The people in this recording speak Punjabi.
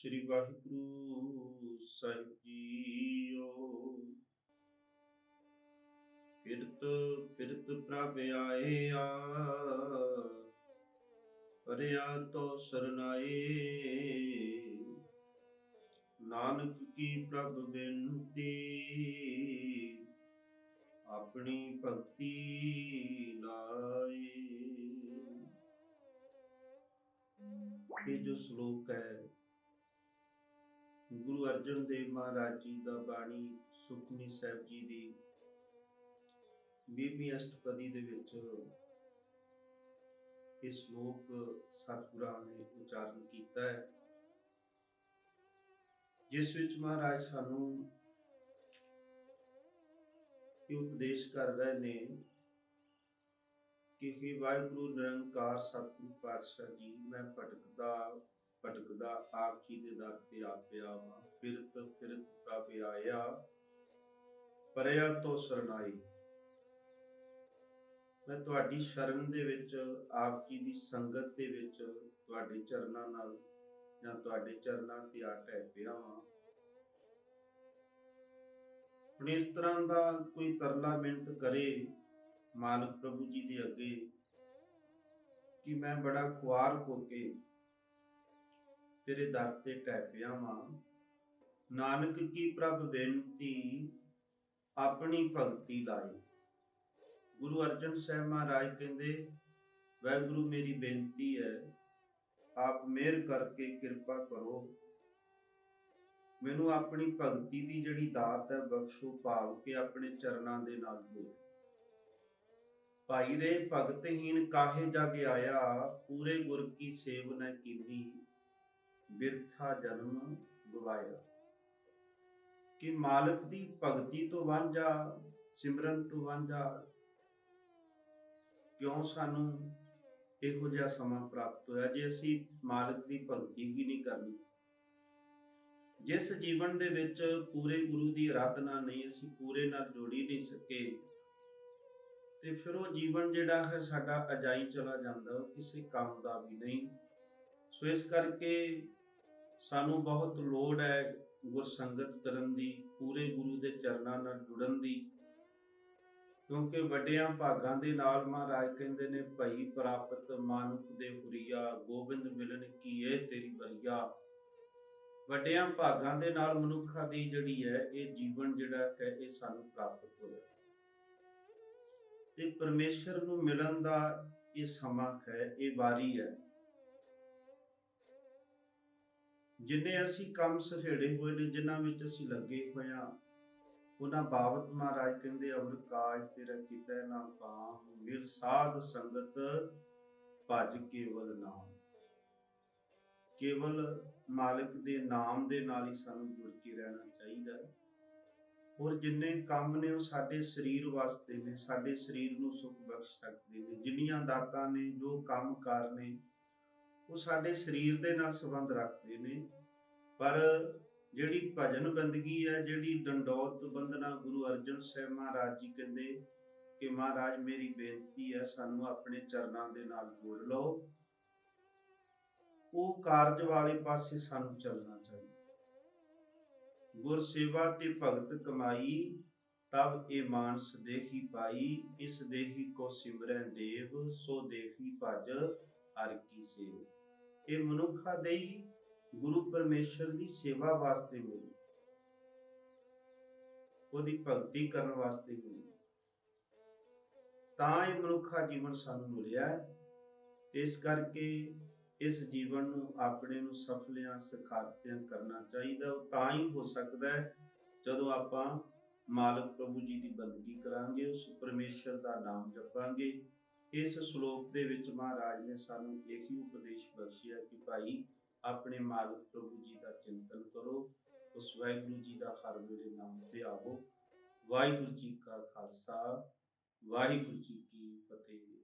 ਸ੍ਰੀ ਵਾਹਿਗੁਰੂ ਸਾਹਿਬ ਜੀਓ। ਫਿਰਤ ਫਿਰਤ ਪ੍ਰਭ ਆਇਆ, ਪਰਿਆ ਤੋ ਸਰਨਾਏ। ਨਾਨਕ ਕੀ ਪ੍ਰਭ ਬੇਨਤੀ, ਆਪਣੀ ਭਗਤੀ ਲਾਏ। ਇਹ ਜੋ ਸ਼ਲੋਕ ਹੈ ਗੁਰੂ ਅਰਜਨ ਦੇਵ ਮਹਾਰਾਜ ਜੀ ਦਾ ਬਾਣੀ ਸੁਖਮਨੀ ਸਾਹਿਬ ਜੀ ਦੀ 20ਵੀਂ ਅਸ਼ਟਪਦੀ ਦੇ ਵਿੱਚ ਇਹ ਸ਼ਲੋਕ ਸਤਿਗੁਰਾਂ ਨੇ ਉਚਾਰਨ ਕੀਤਾ ਹੈ। ਜਿਸ ਵਿੱਚ ਮਹਾਰਾਜ ਸਾਨੂੰ ਇਹ ਉਪਦੇਸ਼ ਕਰ ਰਹੇ ਨੇ ਕਿ ਹੀ ਵਾਹਿਗੁਰੂ ਨਿਰੰਕਾਰ ਸਤਿਗੁਰ ਪਾਤਸ਼ਾਹ ਜੀ, ਮੈਂ ਭਟਕਦਾ ਭਟਕਦਾ, ਆਪ ਜੀ ਦੇ ਦਰ ਤੇ ਆ ਫਿਰਤ ਫਿਰਤ ਪ੍ਰਭ ਆਇਆ, ਪਰਿਆ ਤੋਂ ਸਰਨਾਈ। ਮੈਂ ਤੁਹਾਡੀ ਸ਼ਰਨ ਦੇ ਵਿੱਚ, ਆਪ ਜੀ ਦੀ ਸੰਗਤ ਦੇ ਵਿੱਚ ਤੁਹਾਡੇ ਚਰਨਾਂ ਨਾਲ ਜਾਂ ਤੁਹਾਡੇ ਚਰਨਾਂ ਤੇ ਆ ਟਹਿ ਪਿਆ ਹੁਣ ਇਸ ਤਰ੍ਹਾਂ ਦਾ ਕੋਈ ਤਰਲਾ ਮਿੰਟ ਕਰੇ ਮਾਲਕ ਪ੍ਰਭੂ ਜੀ ਦੇ ਅੱਗੇ ਕਿ ਮੈਂ ਬੜਾ ਖੁਆਰ ਹੋ ਕੇ ਤੇਰੇ ਦਰ ਤੇ ਟਹਿ ਪਿਆ ਵਾਂ ਨਾਨਕ ਕੀ ਪ੍ਰਭ ਬੇਨਤੀ ਆਪਣੀ ਭਗਤੀ ਲਾਈ ਗੁਰੂ ਅਰਜਨ ਸਾਹਿਬ ਮਹਾਰਾਜ ਕਹਿੰਦੇ ਵਾਹਿਗੁਰੂ ਮੇਰੀ ਬੇਨਤੀ ਹੈ, ਆਪ ਮਿਹਰ ਕਰਕੇ ਕਿਰਪਾ ਕਰੋ। ਮੈਨੂੰ ਆਪਣੀ ਭਗਤੀ ਦੀ ਜਿਹੜੀ ਦਾਤ ਹੈ, ਬਖਸ਼ੋ, ਭਾਵ ਕੇ ਆਪਣੇ ਚਰਨਾਂ ਦੇ ਨਾਲ ਜੋੜੋ। ਭਾਈ ਰੇ ਭਗਤਹੀਨ ਕਾਹੇ ਜਗ ਆਇਆ, ਪੂਰੇ ਗੁਰ ਕੀ ਸੇਵ ਨ ਕੀਨੀ। ਬਿਰਥਾ ਜਨਮ ਗਵਾਇਆ। ਕਿ ਮਾਲਕ ਦੀ ਭਗਤੀ ਤੋਂ ਵਾਂਝਾ ਸਿਮਰਨ ਤੋਂ ਵਾਂਝਾ ਕਿਉਂ ਸਾਨੂੰ ਇਹੋ ਜਿਹਾ ਸਮਾਂ ਪ੍ਰਾਪਤ ਹੋਇਆ ਜੇ ਅਸੀਂ ਮਾਲਕ ਦੀ ਭਗਤੀ ਹੀ ਨਹੀਂ ਕਰਨੀ? ਜਿਸ ਜੀਵਨ ਦੇ ਵਿੱਚ ਪੂਰੇ ਗੁਰੂ ਦੀ ਆਰਾਧਨਾ ਨਹੀਂ, ਅਸੀਂ ਪੂਰੇ ਨਾਲ ਜੋੜੀ ਨਹੀਂ ਸਕੇ, ਤੇ ਫਿਰ ਉਹ ਜੀਵਨ ਜਿਹੜਾ ਹੈ ਸਾਡਾ ਅਜਾਈ ਚਲਾ ਜਾਂਦਾ, ਉਹ ਕਿਸੇ ਕੰਮ ਦਾ ਵੀ ਨਹੀਂ। ਸੋ ਇਸ ਕਰਕੇ ਸਾਨੂੰ ਬਹੁਤ ਲੋੜ ਹੈ ਗੁਰਸੰਗਤ ਕਰਨ ਦੀ, ਪੂਰੇ ਗੁਰੂ ਦੇ ਚਰਨਾਂ ਨਾਲ ਜੁੜਨ ਦੀ। ਕਿਉਂਕਿ ਵੱਡਿਆਂ ਭਾਗਾਂ ਦੇ ਨਾਲ ਮਹਾਰਾਜ ਕਹਿੰਦੇ ਨੇ, ਭਈ ਪ੍ਰਾਪਤ ਮਾਨੁਖ ਦੇ ਹੁਰੀਆ, ਗੋਬਿੰਦ ਮਿਲਨ ਕੀ ਤੇਰੀ ਬਰੀਆ? ਵੱਡਿਆਂ ਭਾਗਾਂ ਦੇ ਨਾਲ ਮਨੁੱਖਾਂ ਦੀ ਜਿਹੜੀ ਹੈ, ਇਹ ਜੀਵਨ ਜਿਹੜਾ ਹੈ, ਇਹ ਸਾਨੂੰ ਪ੍ਰਾਪਤ ਹੋਇਆ। ਤੇ ਪਰਮੇਸ਼ਰ ਨੂੰ ਮਿਲਣ ਦਾ ਇਹ ਸਮਾਂ ਹੈ, ਇਹ ਵਾਰੀ ਹੈ। ਜਿੰਨੇ ਅਸੀਂ ਕੰਮ ਸਹੇੜੇ ਹੋਏ ਨੇ, ਜਿਨ੍ਹਾਂ ਵਿੱਚ ਅਸੀਂ ਲੱਗੇ ਹੋਇਆ ਉਹਨਾਂ ਬਾਬਤ ਮਹਾਰਾਜ ਕਹਿੰਦੇ ਅਵਰ ਕਾਜ ਤੇਰਾ ਕੀਤਾ ਨਾ ਕਾਮ ਮਿਲ ਸਾਧ ਸੰਗਤ ਭਜ ਕੇਵਲ ਨਾਮ। ਕੇਵਲ ਮਾਲਕ ਦੇ ਨਾਮ ਦੇ ਨਾਲ ਹੀ ਸਾਨੂੰ ਜੁੜ ਕੇ ਰਹਿਣਾ ਚਾਹੀਦਾ ਹੈ। ਔਰ ਜਿੰਨੇ ਕੰਮ ਨੇ, ਉਹ ਸਾਡੇ ਸਰੀਰ ਵਾਸਤੇ ਨੇ, ਸਾਡੇ ਸਰੀਰ ਨੂੰ ਸੁਖ ਬਖਸ਼ ਸਕਦੇ ਨੇ। ਜਿੰਨੀਆਂ ਦਾਤਾਂ ਨੇ, ਜੋ ਕੰਮ ਕਾਰ ਨੇ ਉਹ ਸਾਡੇ ਸਰੀਰ ਦੇ ਨਾਲ ਸੰਬੰਧ ਰੱਖਦੇ ਨੇ। ਪਰ ਜਿਹੜੀ ਭਜਨ ਬੰਦਗੀ ਹੈ ਜਿਹੜੀ ਡੰਡੌਤ ਬੰਦਨਾ ਗੁਰੂ ਅਰਜਨ ਸਾਹਿਬ ਮਹਾਰਾਜ ਜੀ ਕਹਿੰਦੇ ਕਿ ਮਹਾਰਾਜ ਮੇਰੀ ਬੇਨਤੀ ਹੈ ਸਾਨੂੰ ਆਪਣੇ ਚਰਨਾਂ ਦੇ ਨਾਲ ਜੋੜ ਲਓ। ਉਹ ਕਾਰਜ ਵਾਲੇ ਪਾਸੇ ਸਾਨੂੰ ਚੱਲਣਾ ਚਾਹੀਦਾ। ਗੁਰ ਸੇਵਾ ਤੇ ਭਗਤ ਕਮਾਈ, ਤਬ ਇਹ ਮਾਨਸ ਦੇਖੀ ਪਾਈ, ਇਸ ਦੇਹੀ ਕੋ ਸਿਮਰੈ ਦੇਵ, ਸੋ ਦੇਹੀ ਭਜ ਹਰ ਕੀ ਸੇਵ। ਇਹ ਮਨੁੱਖਾ ਦੇਈ ਗੁਰੂ ਪਰਮੇਸ਼ਰ ਦੀ ਸੇਵਾ ਵਾਸਤੇ ਮਿਲੀ। ਉਹਦੀ ਭਗਤੀ ਕਰਨ ਵਾਸਤੇ ਮਿਲੀ। ਤਾਂ ਇਹ ਮਨੁੱਖਾ ਜੀਵਨ ਸਾਨੂੰ ਮਿਲਿਆ ਇਸ ਕਰਕੇ ਇਸ ਜੀਵਨ ਨੂੰ ਆਪਣੇ ਨੂੰ ਸਫਲਿਆਂ ਸਖਾਤਿਆਂ ਕਰਨਾ ਚਾਹੀਦਾ। ਉਹ ਤਾਂ ਹੀ ਹੋ ਸਕਦਾ ਹੈ ਜਦੋਂ ਆਪਾਂ ਮਾਲਕ ਪ੍ਰਭੂ ਜੀ ਦੀ ਬੰਦਗੀ ਕਰਾਂਗੇ, ਉਸ ਪਰਮੇਸ਼ਰ ਦਾ ਨਾਮ ਜਪਾਂਗੇ। ਇਸ ਸ਼ਲੋਕ ਦੇ ਵਿੱਚ ਮਹਾਰਾਜ ਨੇ ਸਾਨੂੰ ਇਹੀ ਉਪਦੇਸ਼ ਬਖਸ਼ਿਆ ਕਿ ਭਾਈ, ਆਪਣੇ ਮਾਲਕ ਪ੍ਰਭੂ ਜੀ ਦਾ ਚਿੰਤਨ ਕਰੋ, ਉਸ ਵਾਹਿਗੁਰੂ ਜੀ ਦਾ ਹਰ ਵੇਲੇ ਨਾਮ ਧਿਆਵੋ। ਵਾਹਿਗੁਰੂ ਜੀ ਕਾ ਖਾਲਸਾ, ਵਾਹਿਗੁਰੂ ਜੀ ਕੀ ਫਤਿਹ।